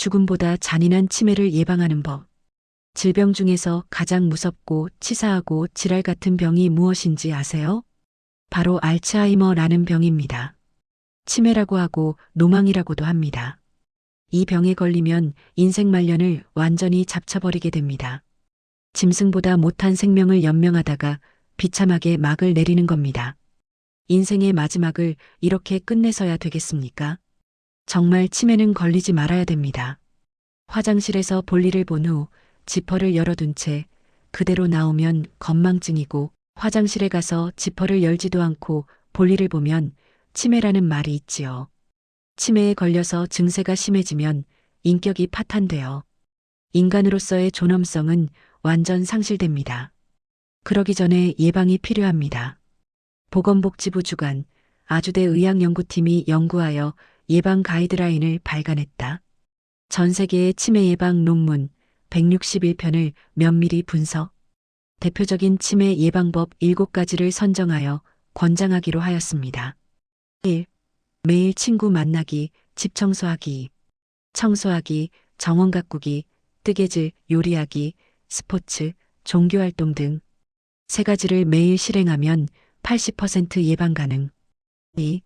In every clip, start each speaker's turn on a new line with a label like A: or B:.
A: 죽음보다 잔인한 치매를 예방하는 법. 질병 중에서 가장 무섭고 치사하고 지랄 같은 병이 무엇인지 아세요? 바로 알츠하이머라는 병입니다. 치매라고 하고 노망이라고도 합니다. 이 병에 걸리면 인생 말년을 완전히 잡쳐버리게 됩니다. 짐승보다 못한 생명을 연명하다가 비참하게 막을 내리는 겁니다. 인생의 마지막을 이렇게 끝내서야 되겠습니까? 정말 치매는 걸리지 말아야 됩니다. 화장실에서 볼일을 본 후 지퍼를 열어둔 채 그대로 나오면 건망증이고 화장실에 가서 지퍼를 열지도 않고 볼일을 보면 치매라는 말이 있지요. 치매에 걸려서 증세가 심해지면 인격이 파탄되어 인간으로서의 존엄성은 완전 상실됩니다. 그러기 전에 예방이 필요합니다. 보건복지부 주관 아주대 의학연구팀이 연구하여 예방 가이드라인을 발간했다. 전 세계의 치매 예방 논문 161편을 면밀히 분석. 대표적인 치매 예방법 7가지를 선정하여 권장하기로 하였습니다. 1. 매일 친구 만나기, 집 청소하기. 청소하기, 정원 가꾸기, 뜨개질, 요리하기, 스포츠, 종교활동 등 세 가지를 매일 실행하면 80% 예방 가능. 2.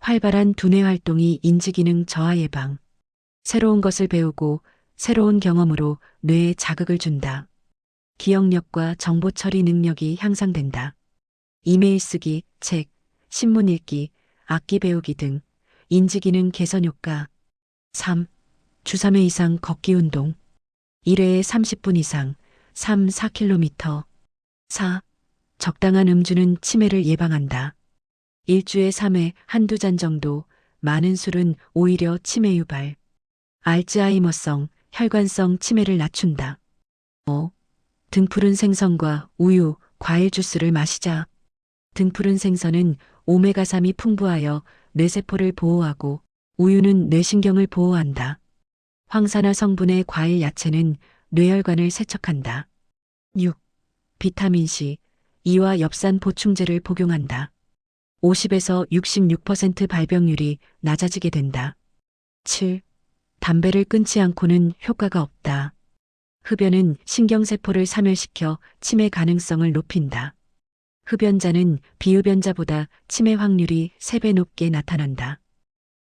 A: 활발한 두뇌 활동이 인지기능 저하 예방. 새로운 것을 배우고 새로운 경험으로 뇌에 자극을 준다. 기억력과 정보 처리 능력이 향상된다. 이메일 쓰기, 책, 신문 읽기, 악기 배우기 등 인지기능 개선 효과. 3. 주 3회 이상 걷기 운동. 1회에 30분 이상, 3, 4km. 4. 적당한 음주는 치매를 예방한다. 일주에 3회 한두 잔 정도, 많은 술은 오히려 치매 유발. 알츠하이머성, 혈관성 치매를 낮춘다. 5. 등푸른 생선과 우유, 과일 주스를 마시자. 등푸른 생선은 오메가3이 풍부하여 뇌세포를 보호하고 우유는 뇌신경을 보호한다. 황산화 성분의 과일 야채는 뇌혈관을 세척한다. 6. 비타민C, 이와 엽산 보충제를 복용한다. 50에서 66% 발병률이 낮아지게 된다. 7. 담배를 끊지 않고는 효과가 없다. 흡연은 신경세포를 사멸시켜 치매 가능성을 높인다. 흡연자는 비흡연자보다 치매 확률이 3배 높게 나타난다.